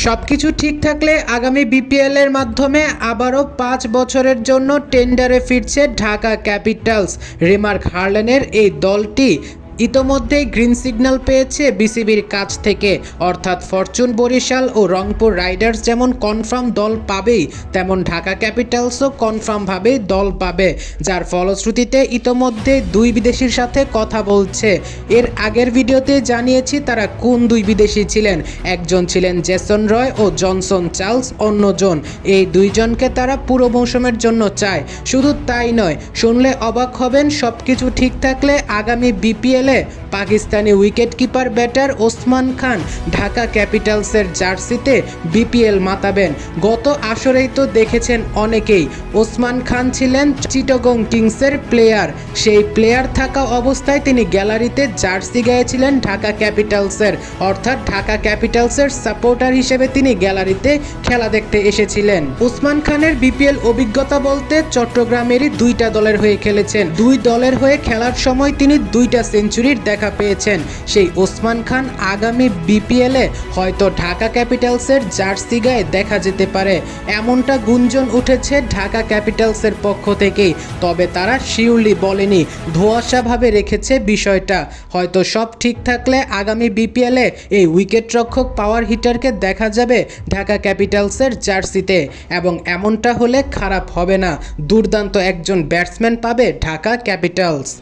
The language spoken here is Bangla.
সবকিছু ঠিক থাকলে আগামী বিপিএলের মাধ্যমে আবারও পাঁচ বছরের জন্য টেন্ডারে ফিরছে ঢাকা ক্যাপিটালস। রিমার্ক হার্লেনের এই দলটি ইতোমধ্যেই গ্রিন সিগন্যাল পেয়েছে বিসিবির কাছ থেকে। অর্থাৎ ফরচুন, বরিশাল ও রংপুর রাইডার্স যেমন কনফার্ম দল পাবেই, তেমন ঢাকা ক্যাপিটালসও কনফার্মভাবেই দল পাবে, যার ফলশ্রুতিতে ইতোমধ্যে দুই বিদেশির সাথে কথা বলছে। এর আগের ভিডিওতে জানিয়েছি তারা কোন দুই বিদেশি ছিলেন। একজন ছিলেন জেসন রয় ও জনসন চার্লস, অন্যজন। এই দুইজনকে তারা পুরো মৌসুমের জন্য চায়। শুধু তাই নয়, শুনলে অবাক হবেন সব কিছু ঠিক থাকলে আগামী বিপিএলে पहले পাকিস্তানি উইকেটকিপার ব্যাটার ওসমান খান ঢাকা ক্যাপিটালসের জার্সিতে বিপিএল মাতাবেন। গত আসরেই তো দেখেছেন অনেকেই। ওসমান খান ছিলেন চিটগং কিংসের প্লেয়ার। সেই প্লেয়ার থাকা অবস্থায় তিনি গ্যালারিতে জার্সি গায়েছিলেন ঢাকা ক্যাপিটালসের। অর্থাৎ ঢাকা ক্যাপিটালসের সাপোর্টার হিসেবে তিনি গ্যালারিতে খেলা দেখতে এসেছিলেন। ওসমান খানের বিপিএল অভিজ্ঞতা বলতে চট্টগ্রামেরই দুইটা দলের হয়ে খেলেছেন। দুই দলের হয়ে খেলার সময় তিনি দুইটা সেঞ্চুরির দেখা পেয়েছেন। সেই ওসমান খান আগামী বিপিএলে হয়তো ঢাকা ক্যাপিটালসের জার্সি গায়ে দেখা যেতে পারে। এমনটা গুঞ্জন উঠেছে ঢাকা ক্যাপিটালসের পক্ষ থেকেই। তবে তারা শিউলি বলেনি, ধোয়াশাভাবে রেখেছে বিষয়টা। হয়তো সব ঠিক থাকলে আগামী বিপিএলে এই উইকেট রক্ষক পাওয়ার হিটারকে দেখা যাবে ঢাকা ক্যাপিটালসের জার্সিতে। এবং এমনটা হলে খারাপ হবে না। দুর্দান্ত একজন ব্যাটসম্যান পাবে ঢাকা ক্যাপিটালস।